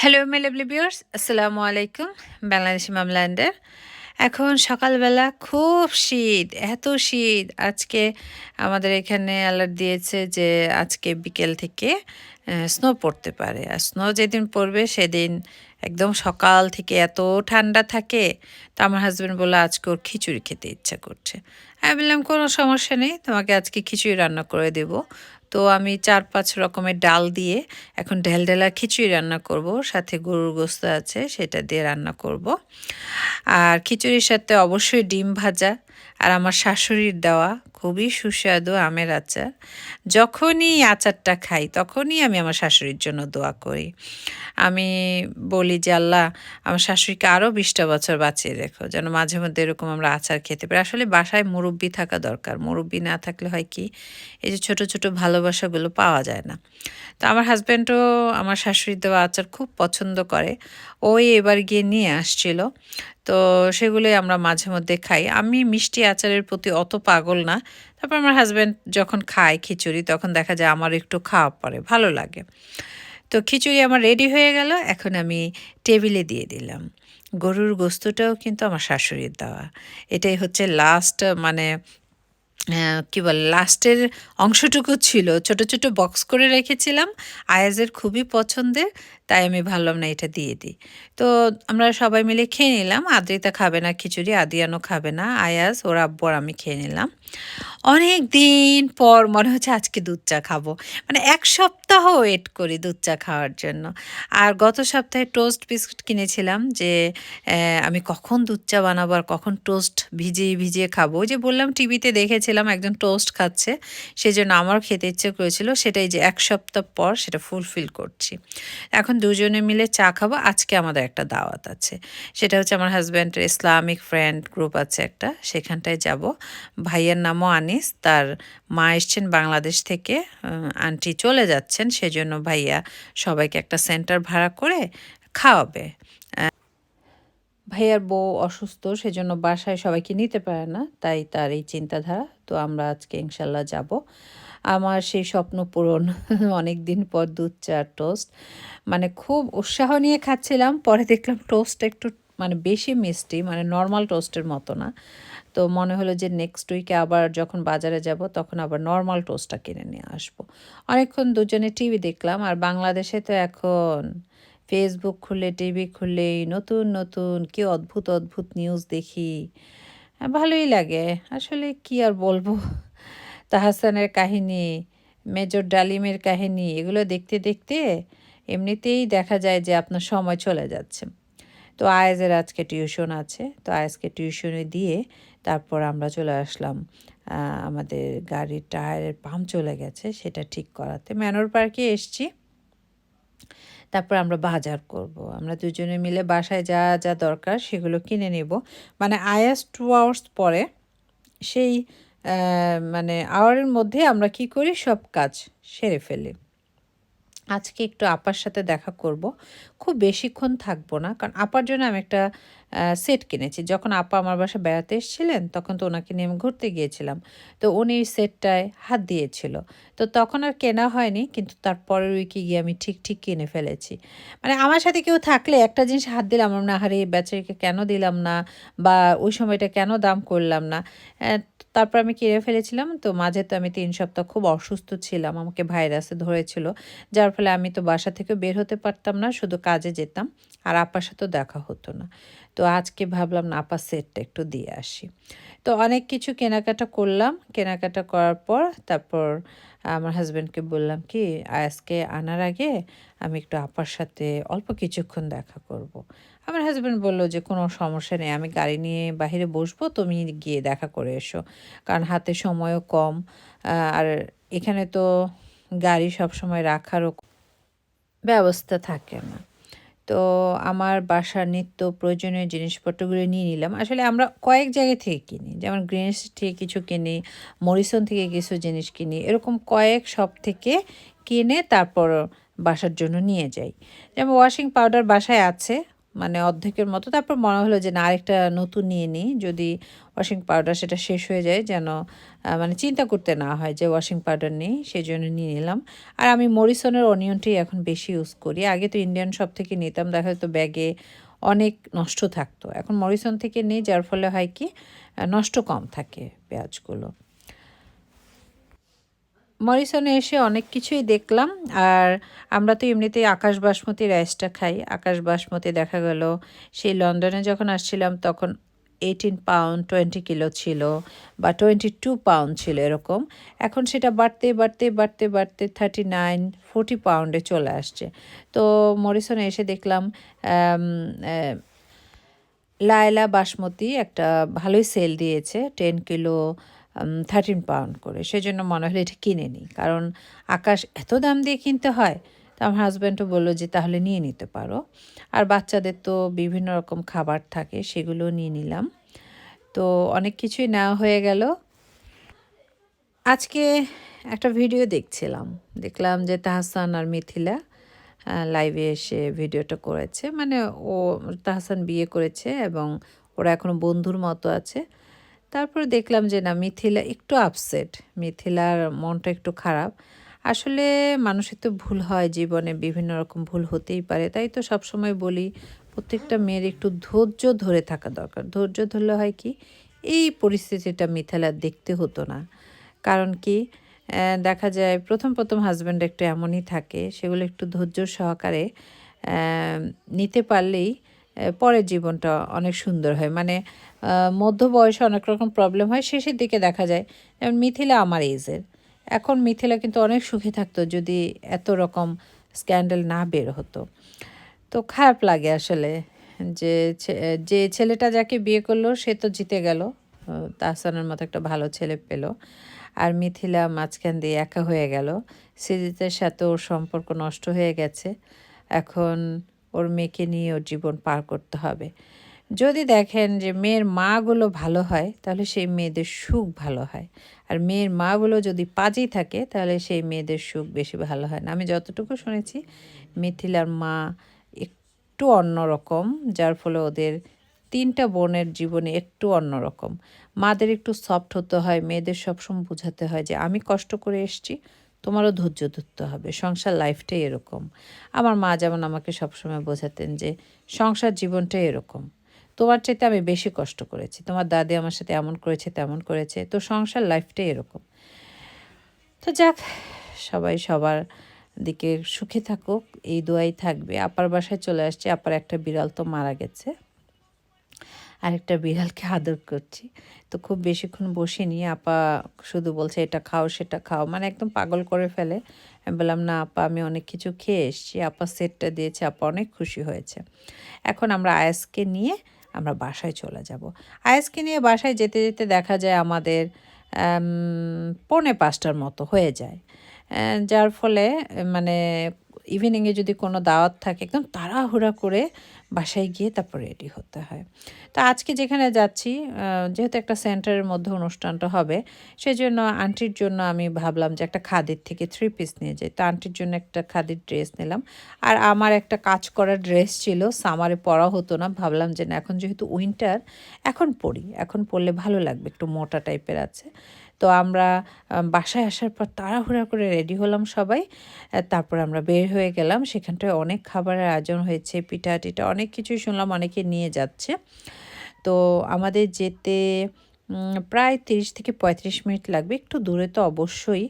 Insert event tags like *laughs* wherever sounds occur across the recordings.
Hello মেলেবলি বিয়ার্স আসসালামু আলাইকুম বাংলাদেশি মামল্যান্ডের এখন সকালবেলা খুব শীত, এত শীত। আজকে আমাদের এখানে অ্যালার্ট দিয়েছে যে আজকে বিকেল থেকে স্নো পড়তে পারে। আর স্নো যেদিন পড়বে সেদিন একদম সকাল থেকে এত ঠান্ডা থাকে, তো আমার হাজব্যান্ড বলল, আজকে ওর খিচুড়ি খেতে ইচ্ছা করছে। আমি বললাম, কোনো সমস্যা নেই, তোমাকে আজকে খিচুড়ি রান্না করে দেব। তো আমি চার পাঁচ রকমের ডাল দিয়ে এখন ঢেল ঢেলা খিচুড়ি রান্না করব। সাথে গরুর গোস্ত আছে, সেটা দিয়ে রান্না করব। আর খিচুড়ির সাথে অবশ্যই ডিম ভাজা। আর আমার শাশুড়ির দেওয়া খুবই সুস্বাদু আমের আচার। যখনই আচারটা খাই, তখনই আমি আমার শাশুড়ির জন্য দোয়া করি। আমি বলি যে, আল্লাহ, আমার শাশুড়িকে আরও বিশটা বছর বাঁচিয়ে রেখো, যেন মাঝে মধ্যে এরকম আমরা আচার খেতে পারি। আসলে বাসায় মুরব্বি থাকা দরকার। মুরব্বি না থাকলে হয় কি, এই যে ছোট ছোট ভালোবাসাগুলো পাওয়া যায় না। তো আমার হাজব্যান্ডও, আমার শাশুড়ির দেওয়া আচার খুব পছন্দ করে। ওই এবার গিয়ে নিয়ে আসছিল। তো সেগুলোই আমরা মাঝে মধ্যে খাই। আমি মিষ্টি আচারের প্রতি অত পাগল না। তারপর আমার হাজব্যান্ড যখন খায় খিচুড়ি, তখন দেখা যায় আমার একটু খাওয়া পরে, ভালো লাগে। তো খিচুড়ি আমার রেডি হয়ে গেল, এখন আমি টেবিলে দিয়ে দিলাম। গরুর গোস্তটাও কিন্তু আমার শাশুড়ির দেওয়া। এটাই হচ্ছে লাস্ট মানে কি বলে, লাস্টের অংশটুকু ছিল। ছোট ছোট বক্স করে রেখেছিলাম। আয়াজের খুবই পছন্দের, তাই আমি ভাবলাম না এটা দিয়ে দিই। তো আমরা সবাই মিলে খেয়ে নিলাম। আদ্রিতা খাবে না, খিচুড়ি আদিয়ানো খাবে না, আয়াজ, ওর আব্বর আমি খেয়ে নিলাম। অনেক দিন পর মনে হচ্ছে আজকে দুধ চা খাব। মানে এক সপ্তাহ ওয়েট করি দুধ চা খাওয়ার জন্য। আর গত সপ্তাহে টোস্ট বিস্কুট কিনেছিলাম যে আমি কখন দুধ চা বানাবো আর কখন টোস্ট ভিজিয়ে ভিজিয়ে খাব। ওই যে বললাম টিভিতে দেখেছিলাম একজন টোস্ট খাচ্ছে সেই জন্য আমার খেতে ইচ্ছে করেছিল, সেটাই যে এক সপ্তাহ পর সেটা ফুলফিল করছি। এখন দুজনে মিলে চা খাব, আজকে আমাদের একটা দাওয়াত আছে। সেটা হচ্ছে আমার হাজব্যান্ডের ইসলামিক ফ্রেন্ড গ্রুপ আছে একটা, সেখানটায় যাব। ভাইয়ের নামও আনিস, তার মা এসছেন বাংলাদেশ থেকে আন্টি চলে যাচ্ছেন, সেজন্য ভাইয়া সবাইকে একটা সেন্টার ভাড়া করে খাওয়াবে। ভাইয়ার বউ অসুস্থ, সেজন্য বাসায় সবাইকে নিতে পারে না, তাই তার এই চিন্তাধারা। তো আমরা আজকে ইনশাল্লাহ যাব। আমার সেই স্বপ্ন পূরণ *laughs* অনেক দিন পর দুধ চা টোস্ট। মানে খুব উৎসাহ নিয়ে খাচ্ছিলাম, পরে দেখলাম টোস্ট একটু মানে বেশি মিষ্টি মানে নর্মাল টোস্টের মতো না। তো মনে হলো যে নেক্সট উইকে আবার যখন বাজারে যাব, তখন আবার নর্মাল টোস্টটা কিনে নিয়ে আসব। অনেকক্ষণ দুজনে টিভি দেখলাম, আর বাংলাদেশে তো এখন ফেসবুক খুললে টিভি খুললেই নতুন নতুন, কি অদ্ভুত অদ্ভুত নিউজ দেখি। ভালোই লাগে। আসলে কি আর বলব? *laughs* তাহাসানের কাহিনী, মেজর ডালিমের কাহিনী, এগুলো দেখতে দেখতে এমনিতেই দেখা যায় যে আপনার সময় চলে যাচ্ছে। তো আয়েজের আজকে টিউশন আছে। তো আয়েজকে টিউশনে দিয়ে তারপর আমরা চলে আসলাম। আমাদের গাড়ির টায়ারের পাম্প চলে গেছে, সেটা ঠিক করাতে। ম্যানোর পার্কে এসছি। তারপর আমরা বাজার করব। আমরা দুজনে মিলে বাসায় যা যা দরকার সেগুলো কিনে নেব। মানে আয়াস টু আওয়ার্স পরে সেই মানে আওয়ারের মধ্যে আমরা কি করি? সব কাজ সেরে ফেলি। আজকে একটু আপার সাথে দেখা করব। খুব বেশিক্ষণ থাকব না, কারণ আপার জন্য আমি একটা সেট কিনেছি। যখন আপা আমার বাসা বেড়াতে এসেছিলেন, তখন তো ওনাকে নিয়ে আমি ঘুরতে গিয়েছিলাম। তো উনি সেটটায় হাত দিয়েছিল। তো তখন আর কেনা হয়নি, কিন্তু তারপরের উইকে গিয়ে আমি ঠিক ঠিক কিনে ফেলেছি। মানে আমার সাথে কেউ থাকলে একটা জিনিস হাত দিলাম না হারে বেচারিকে কেন দিলাম না? বা ওই সময়টা কেন দাম করলাম না? তারপর আমি কিনে ফেলেছিলাম, তো মাঝে তো আমি তিন সপ্তাহ খুব অসুস্থ ছিলাম, আমাকে ভাইরাসে ধরেছিল। যার ফলে আমি তো বাসা থেকে বের হতে পারতাম না, শুধু কাজে যেতাম, আর আপার সাথেও দেখা হতো না। তো আজকে ভাবলাম না আপা সেটটা একটু দিয়ে আসি। তো অনেক কিছু কেনাকাটা করলাম, কেনাকাটা করার পর তারপর আমার হাজব্যান্ডকে বললাম কি, আজকে আনার আগে আমি একটু আপার সাথে অল্প কিছুক্ষণ দেখা করব। আমার হাজব্যান্ড বলল যে, কোনো সমস্যা নেই, আমি গাড়ি নিয়ে বাহিরে বসবো, তুমি গিয়ে দেখা করে এসো। কারণ হাতে সময়ও কম। আর এখানে তো গাড়ি সব সময় রাখারও ব্যবস্থা থাকে না। তো আমার বাসার নিত্য প্রয়োজনীয় জিনিসপত্রগুলো নিয়ে নিলাম। আসলে আমরা কয়েক জায়গা থেকে কিনি, যেমন গ্রিনস থেকে কিছু কিনি, মরিসন থেকে কিছু জিনিস কিনি, এরকম কয়েক সব থেকে কিনে তারপর বাসার জন্য নিয়ে যাই। যেমন ওয়াশিং পাউডার বাসায় আছে মানে অর্ধেকের মতো। তারপর মনে হলো যে, না, আরেকটা নতুন নিয়ে নিই। যদি ওয়াশিং পাউডার সেটা শেষ হয়ে যায়, যেন মানে চিন্তা করতে না হয় যে ওয়াশিং পাউডার নেই সেই জন্য নিয়ে নিলাম। আর আমি মরিসনের অনিয়নটাই এখন বেশি ইউজ করি। আগে তো ইন্ডিয়ান সব থেকে নিতাম, দেখা যেত ব্যাগে অনেক নষ্ট থাকতো। এখন মরিসন থেকে নিই, যার ফলে হয় কি নষ্ট কম থাকে পেঁয়াজগুলো। মরিসনে এসে অনেক কিছুই দেখলাম, আর আমরা তো এমনিতেই আকাশ বাসমতি রাইসটা খাই। আকাশ বাসমতি দেখা গেল, সেই লন্ডনে যখন আসছিলাম তখন এইটিন পাউন্ড টোয়েন্টি কিলো ছিল বা টোয়েন্টি টু পাউন্ড ছিল এরকম। এখন সেটা বাড়তে বাড়তে বাড়তে বাড়তে থার্টি নাইন ফোর্টি পাউন্ডে চলে আসছে। তো মরিসনে এসে দেখলাম লায়লা বাসমতি একটা ভালোই সেল দিয়েছে টেন কিলো থার্টিন পাউন্ড করে। সেজন্য মনে হলো এটা কিনে নিই। কারণ আকাশ এত দাম দিয়ে কিনতে হয়, তো আমার হাজব্যান্ডও বলল যে, তাহলে নিয়ে নিতে পারো। আর বাচ্চাদের তো বিভিন্ন রকম খাবার থাকে, সেগুলো নিয়ে নিলাম। তো অনেক কিছুই নেওয়া হয়ে গেল। আজকে একটা ভিডিও দেখছিলাম। দেখলাম যে তাহসান আর মিথিলা লাইভে এসে ভিডিওটা করেছে। মানে ও, তাহসান বিয়ে করেছে এবং ওরা এখনও বন্ধুর মতো আছে। তারপরে দেখলাম যে না, মিথিলা একটু আপসেট মিথিলার মনটা একটু খারাপ। আসলে মানুষের তো ভুল হয় জীবনে, বিভিন্ন রকম ভুল হতেই পারে। তাই তো সবসময় বলি, প্রত্যেকটা মেয়ের একটু ধৈর্য ধরে থাকা দরকার। ধৈর্য ধরলে হয় কি, এই পরিস্থিতিটা মিথিলার দেখতে হতো না। কারণ কি দেখা যায় প্রথম প্রথম হাজব্যান্ড একটু এমনই থাকে, সেগুলো একটু ধৈর্য সহকারে নিতে পারলেই পরের জীবনটা অনেক সুন্দর হয়। মানে মধ্য বয়সে অনেক রকম প্রবলেম হয়, শেষের দিকে দেখা যায়, যেমন মিথিলা আমার এজের এখন মিথিলা কিন্তু অনেক সুখী থাকতো যদি এত রকম স্ক্যান্ডেল না বের হতো। তো খারাপ লাগে আসলে যে যে ছেলেটা যাকে বিয়ে করল, সে তো জিতে গেল। তাহসানের মতো একটা ভালো ছেলে পেল। আর মিথিলা মাঝখান দিয়ে একা হয়ে গেল। সিজিতের সাথে ওর সম্পর্ক নষ্ট হয়ে গেছে। এখন ওর মেয়েকে নিয়ে ওর জীবন পার করতে হবে। যদি দেখেন যে মেয়ের মাগুলো ভালো হয়, তাহলে সেই মেয়েদের সুখ ভালো হয়। আর মেয়ের মাগুলো যদি পাজি থাকে, তাহলে সেই মেয়েদের সুখ বেশি ভালো হয় না। আমি যতটুকু শুনেছি, মিথিলার মা একটু অন্যরকম, যার ফলে ওদের তিনটা বোনের জীবনে একটু অন্যরকম। মাদের একটু সফট হতে হয়, মেয়েদের সবসময় বোঝাতে হয় যে, আমি কষ্ট করে এসছি তোমারও ধৈর্য ধরতে হবে। সংসার লাইফটাই এরকম। আমার মা যেমন আমাকে সবসময় বোঝাতেন যে, সংসার জীবনটাই এরকম। তোমার চাইতে আমি বেশি কষ্ট করেছি। তোমার দাদি আমার সাথে এমন করেছে, তেমন করেছে। তো সংসার লাইফটাই এরকম। তো যাক, সবাই সবার দিকে সুখে থাকুক, এই দোয়াই থাকবে। আপার বাসায় চলে আসছে। আপার একটা বিড়াল তো মারা গেছে। আরেকটা বিড়ালকে আদর করছি। তো খুব বেশিক্ষণ বসিনি আপা শুধু বলছে এটা খাও সেটা খাও। মানে একদম পাগল করে ফেলে। আমি বললাম না আপা আমি অনেক কিছু খেয়ে এসছি। আপা সেটটা দিয়েছে আপা অনেক খুশি হয়েছে। এখন আমরা আয়াসকে নিয়ে আমরা বাসায় চলে যাব। আয়াসকে নিয়ে বাসায় যেতে যেতে দেখা যায় আমাদের আম, পৌনে পাঁচটার মতো হয়ে যায়। যার ফলে মানে ইভিনিংয়ে যদি কোনো দাওয়াত থাকে, একদম তাড়াহুড়া করে বাসায় গিয়ে তারপর রেডি হতে হয়। তো আজকে যেখানে যাচ্ছি যেহেতু একটা সেন্টারের মধ্যে অনুষ্ঠানটা হবে সেই জন্য আন্টির জন্য আমি ভাবলাম যে একটা খাদির থেকে থ্রি পিস নিয়ে যাই। তো আন্টির জন্য একটা খাদির ড্রেস নিলাম। আর আমার একটা কাজ করা ড্রেস ছিল সামারে পরা হতো না, ভাবলাম যে না, এখন যেহেতু উইন্টার এখন পরি এখন পরলে ভালো লাগবে, একটু মোটা টাইপের আছে। তো আমরা বাসায় আসার পর তাড়াহুড়া করে রেডি হলাম সবাই। তারপর আমরা বের হয়ে গেলাম। সেখানটায় অনেক খাবারের আয়োজন হয়েছে পিঠা টিঠা অনেক কিছুই শুনলাম, অনেকে নিয়ে যাচ্ছে। তো আমাদের যেতে প্রায় তিরিশ থেকে পঁয়ত্রিশ মিনিট লাগবে। একটু দূরে তো অবশ্যই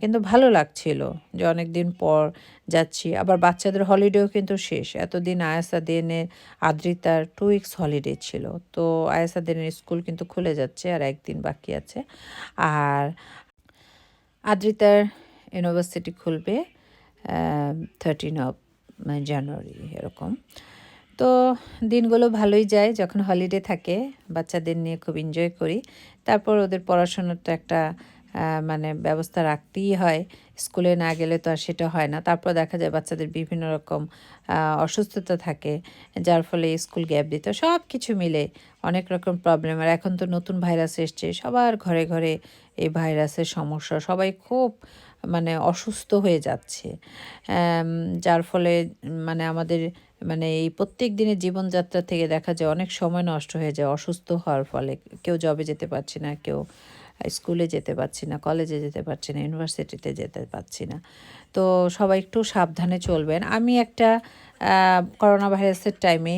কিন্তু ভালো লাগছিল যে অনেক দিন পর যাচ্ছি। আবার বাচ্চাদের হলিডেও কিন্তু শেষ। এতদিন আয়াসা আয়াসাদিনের আদ্রিতার টু উইকস হলিডে ছিল। তো আয়াসা আয়াসাদিনের স্কুল কিন্তু খুলে যাচ্ছে আর একদিন বাকি আছে। আর আদ্রিতার ইউনিভার্সিটি খুলবে থার্টিন অফ জানুয়ারি এরকম। তো দিনগুলো ভালোই যায় যখন হলিডে থাকে, বাচ্চাদের নিয়ে খুব এনজয় করি। তারপর ওদের পড়াশোনার তো একটা মানে ব্যবস্থা রাখতেই হয়। স্কুলে না গেলে তো আর সেটা হয় না। তারপর দেখা যায় বাচ্চাদের বিভিন্ন রকম অসুস্থতা থাকে, যার ফলে স্কুল গ্যাপ দিতে সব কিছু মিলে অনেক রকম প্রবলেম আর এখন তো নতুন ভাইরাস এসছে। সবার ঘরে ঘরে এই ভাইরাসের সমস্যা। সবাই খুব মানে অসুস্থ হয়ে যাচ্ছে। যার ফলে মানে আমাদের মানে এই প্রত্যেক দিনের জীবনযাত্রা থেকে দেখা যায় অনেক সময় নষ্ট হয়ে যায়, অসুস্থ হওয়ার ফলে। কেউ জবে যেতে পারছে না, কেউ স্কুলে যেতে পারছি না কলেজে যেতে পারছি না ইউনিভার্সিটিতে যেতে পারছি না। তো সবাই একটু সাবধানে চলবেন। আমি একটা করোনা ভাইরাসের টাইমে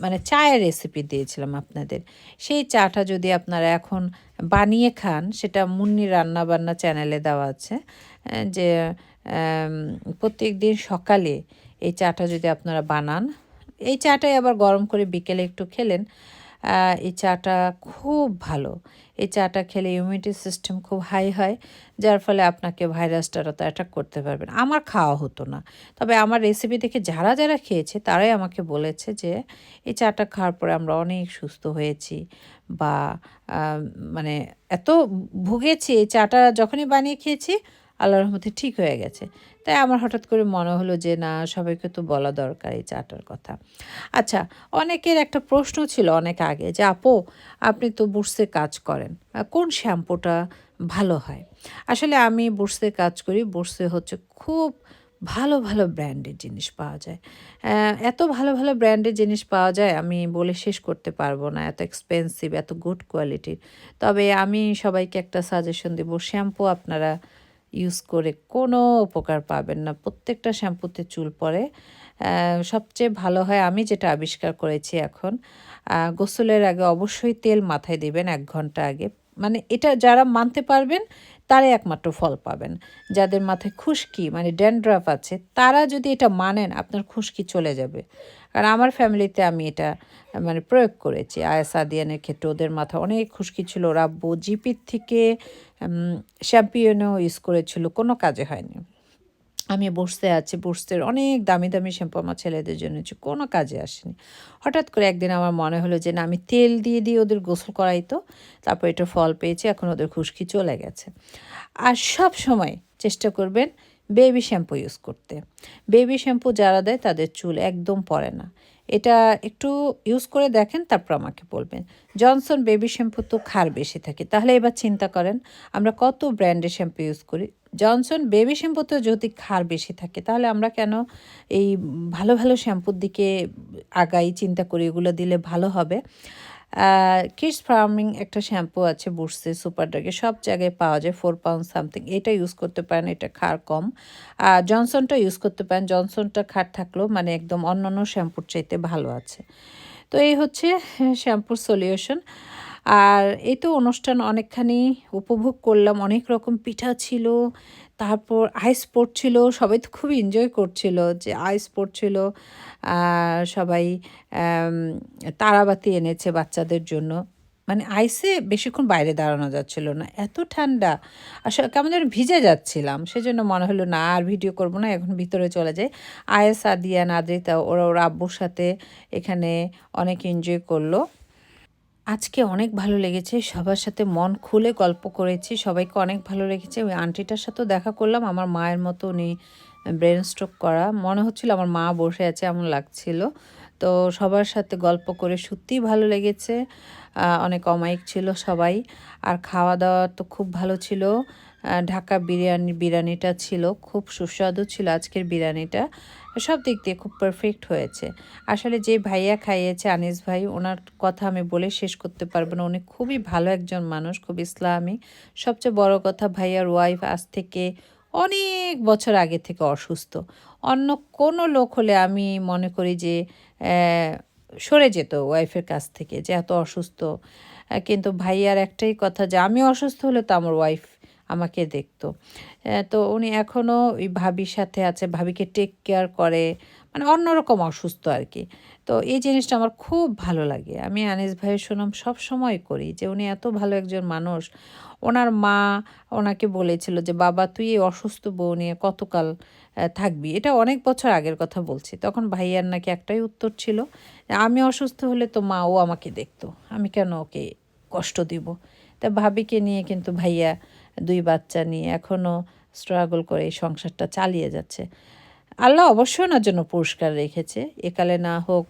মানে চায়ের রেসিপি দিয়েছিলাম আপনাদের। সেই চাটা যদি আপনারা এখন বানিয়ে খান, সেটা মুন্নি রান্না বান্না চ্যানেলে দেওয়া আছে যে প্রত্যেক দিন সকালে এই চাটা যদি আপনারা বানান। এই চাটাই আবার গরম করে বিকেলে একটু খেলেন। এই চাটা খুব ভালো। এই চাটা খেলে ইমিউনিটি সিস্টেম খুব হাই হয়, যার ফলে আপনাকে ভাইরাসটার তো অ্যাটাক করতে পারবেন। আমার খাওয়া হতো না। তবে আমার রেসিপি দেখে যারা যারা খেয়েছে, তারাই আমাকে বলেছে যে, এই চাটা খাওয়ার পরে আমরা অনেক সুস্থ হয়েছি বা মানে এত ভুগেছি, এই চাটা যখনই বানিয়ে খেয়েছি, আল্লাহর রহমতে ঠিক হয়ে গেছে। তাই আমার হঠাৎ করে মনে হলো যে, না, সবাইকে তো বলা দরকার এই চাটার কথা। আচ্ছা অনেকের একটা প্রশ্ন ছিল অনেক আগে যে, আপু, আপনি তো বুটসে কাজ করেন কোন শ্যাম্পুটা ভালো হয়? আসলে আমি বুটসে কাজ করি, বুটসে হচ্ছে খুব ভালো ভালো ব্র্যান্ডের জিনিস পাওয়া যায়। এত ভালো ভালো ব্র্যান্ডের জিনিস পাওয়া যায়, আমি বলে শেষ করতে পারব না, এত এক্সপেন্সিভ এত গুড কোয়ালিটির তবে আমি সবাইকে একটা সাজেশন দেবো, শ্যাম্পু আপনারা ইউজ করে কোনো উপকার পাবেন না। প্রত্যেকটা শ্যাম্পুতে চুল পরে। সবচেয়ে ভালো হয় আমি যেটা আবিষ্কার করেছি এখন গোসলের আগে অবশ্যই তেল মাথায় দিবেন এক ঘণ্টা আগে। মানে এটা যারা মানতে পারবেন, তারাই একমাত্র ফল পাবেন। যাদের মাথায় খুশকি মানে ড্যান্ড্রাফ আছে, তারা যদি এটা মানেন, আপনার খুশকি চলে যাবে। কারণ আমার ফ্যামিলিতে আমি এটা মানে প্রয়োগ করেছি। আয়াস আদিয়ানের ক্ষেত্রে ওদের মাথা অনেক খুশকি ছিল। ওরা জিপির থেকে শ্যাম্পিয়নও ইউজ করেছিল। কোনো কাজে হয়নি। আমি বসতে আছি। বসতের অনেক দামি দামি শ্যাম্পু আমার ছেলেদের জন্য কোনো কাজে আসেনি। হঠাৎ করে একদিন আমার মনে হলো যে, না, আমি তেল দিয়ে দিয়ে ওদের গোসল করাই তো। তারপর এটা ফল পেয়েছি। এখন ওদের খুশকি চলে গেছে। আর সব সময় চেষ্টা করবেন বেবি শ্যাম্পু ইউজ করতে। বেবি শ্যাম্পু যারা দেয় তাদের চুল একদম পড়ে না। এটা একটু ইউজ করে দেখেন, তারপর আমাকে বলবেন। জনসন বেবি শ্যাম্পু তো খার বেশি থাকে, তাহলে এবার চিন্তা করেন, আমরা কত ব্র্যান্ডের শ্যাম্পু ইউজ করি? জনসন বেবি শ্যাম্পুতে যদি খার বেশি থাকে, তাহলে আমরা কেন এই ভালো ভালো শ্যাম্পুর দিকে আগাই, চিন্তা করি, এগুলো দিলে ভালো হবে? কিডস ফার্মিং একটা শ্যাম্পু আছে বুসছে সুপার ড্রাগে, সব জায়গায় পাওয়া যায় ফোর পাউন্ড সামথিং এটা ইউজ করতে পারেন, এটা খার কম। আর জনসনটা ইউজ করতে পারেন জনসনটা খার থাকলেও মানে একদম অন্যান্য শ্যাম্পুর চাইতে ভালো আছে। তো এই হচ্ছে শ্যাম্পুর সলিউশন আর এই তো অনুষ্ঠান অনেকখানি উপভোগ করলাম, অনেক রকম পিঠা ছিল তারপর আইস পড়ছিল সবাই তো খুব এনজয় করছিল যে আইস পড়ছিল সবাই তারাবাতি এনেছে বাচ্চাদের জন্য। মানে আইসে বেশিক্ষণ বাইরে দাঁড়ানো যাচ্ছিল না, এত ঠান্ডা। আসলে কেমন যেন ভিজে যাচ্ছিলাম, সেজন্য মনে হলো না, আর ভিডিও করব না, এখন ভিতরে চলে যাই। আয়েস আদিয়া নাদ্রিতা ওরা, ওর আব্বুর সাথে এখানে অনেক এনজয় করল। আজকে অনেক ভালো লেগেছে, সবার সাথে মন খুলে গল্প করেছি, সবাইকে অনেক ভালো লেগেছে। ওই আন্টিটার সাথেও দেখা করলাম, আমার মায়ের মতো উনি ব্রেন স্ট্রোক করা। মনে হচ্ছিল আমার মা বসে আছে এমন লাগছিল। তো সবার সাথে গল্প করে সত্যিই ভালো লেগেছে অনেক অমায়িক ছিল সবাই। আর খাওয়া দাওয়া তো খুব ভালো ছিল ঢাকা বিরিয়ানি, বিরিয়ানিটা ছিল, খুব সুস্বাদু ছিল আজকের বিরিয়ানিটা। সব দিক দিয়ে খুব পারফেক্ট হয়েছে। আসলে যে ভাইয়া খাইয়েছে আনিস ভাই, ওনার কথা আমি বলে শেষ করতে পারব না। উনি খুবই ভালো একজন মানুষ, খুব ইসলামী। সবচেয়ে বড় কথা ভাইয়ার ওয়াইফ আজ থেকে অনেক বছর আগে থেকে অসুস্থ। অন্য কোনো লোক হলে আমি মনে করি যে সরে যেত ওয়াইফের কাছ থেকে যে এত অসুস্থ। কিন্তু ভাইয়ার একটাই কথা যে, আমি অসুস্থ হলে তো আমার ওয়াইফ আমাকে দেখতো। তো উনি এখনও ওই ভাবির সাথে আছে, ভাবিকে টেক কেয়ার করে মানে অন্যরকম অসুস্থ আর কি। তো এই জিনিসটা আমার খুব ভালো লাগে। আমি আনিস ভাইয়ের সুনাম সব সময় করি যে উনি এত ভালো একজন মানুষ। ওনার মা ওনাকে বলেছিল যে, বাবা, তুই এই অসুস্থ বউ নিয়ে কতকাল থাকবি? এটা অনেক বছর আগের কথা বলছি। তখন ভাইয়ার নাকি একটাই উত্তর ছিল, আমি অসুস্থ হলে তো মা, ও আমাকে দেখতো। আমি কেন ওকে কষ্ট দিব? তা ভাবিকে নিয়ে কিন্তু ভাইয়া দুই বাচ্চা নিয়ে এখনও স্ট্রাগল করে এই সংসারটা চালিয়ে যাচ্ছে। আল্লাহ অবশ্যই ওনার জন্য পুরস্কার রেখেছে। একালে না হোক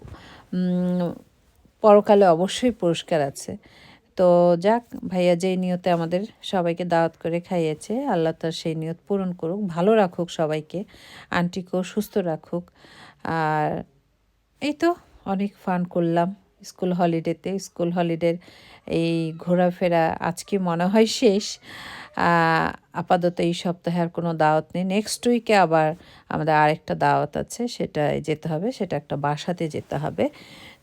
পরকালে অবশ্যই পুরস্কার আছে। তো যাক, ভাইয়া যেই নিয়তে আমাদের সবাইকে দাওয়াত করে খাইয়েছে, আল্লাহ তার সেই নিয়ত পূরণ করুক। ভালো রাখুক সবাইকে, আন্টিকেও সুস্থ রাখুক। আর এই তো অনেক ফান করলাম স্কুল হলিডেতে স্কুল হলিডের এই ঘোরাফেরা আজকে মনে হয় শেষ। আপাতত এই সপ্তাহে আর কোনো দাওয়াত নেই। নেক্সট উইকে আবার আমাদের আরেকটা দাওয়াত আছে সেটা যেতে হবে, সেটা একটা বাসাতে যেতে হবে।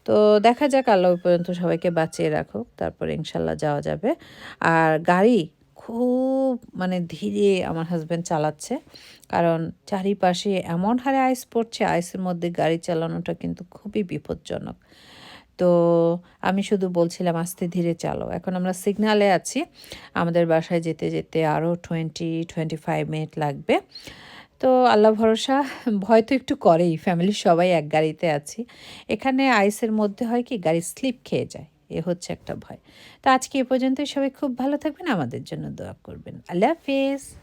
তো দেখা যাক, আল্লাহ পর্যন্ত সবাইকে বাঁচিয়ে রাখুক, তারপরে ইনশাল্লাহ যাওয়া যাবে। আর গাড়ি খুব মানে ধীরে আমার হাজব্যান্ড চালাচ্ছে, কারণ চারিপাশে এমন হারে আইস পড়ছে আইসের মধ্যে গাড়ি চালানোটা কিন্তু খুবই বিপজ্জনক। তো আমি শুধু বলছিলাম, আস্তে ধীরে চালো এখন আমরা সিগনালে আছি। আমাদের বাসায় যেতে যেতে আরও টোয়েন্টি টোয়েন্টি ফাইভ মিনিট লাগবে। তো আল্লাহ ভরসা, ভয় তো একটু করেই। ফ্যামিলির সবাই এক গাড়িতে আছি। এখানে আইসের মধ্যে হয় কি, গাড়ি স্লিপ খেয়ে যায়। এ হচ্ছে একটা ভয়। তো আজকে এ পর্যন্ত সবাই খুব ভালো থাকবেন। আমাদের জন্য দোয়া করবেন। আল্লাহ হাফিজ।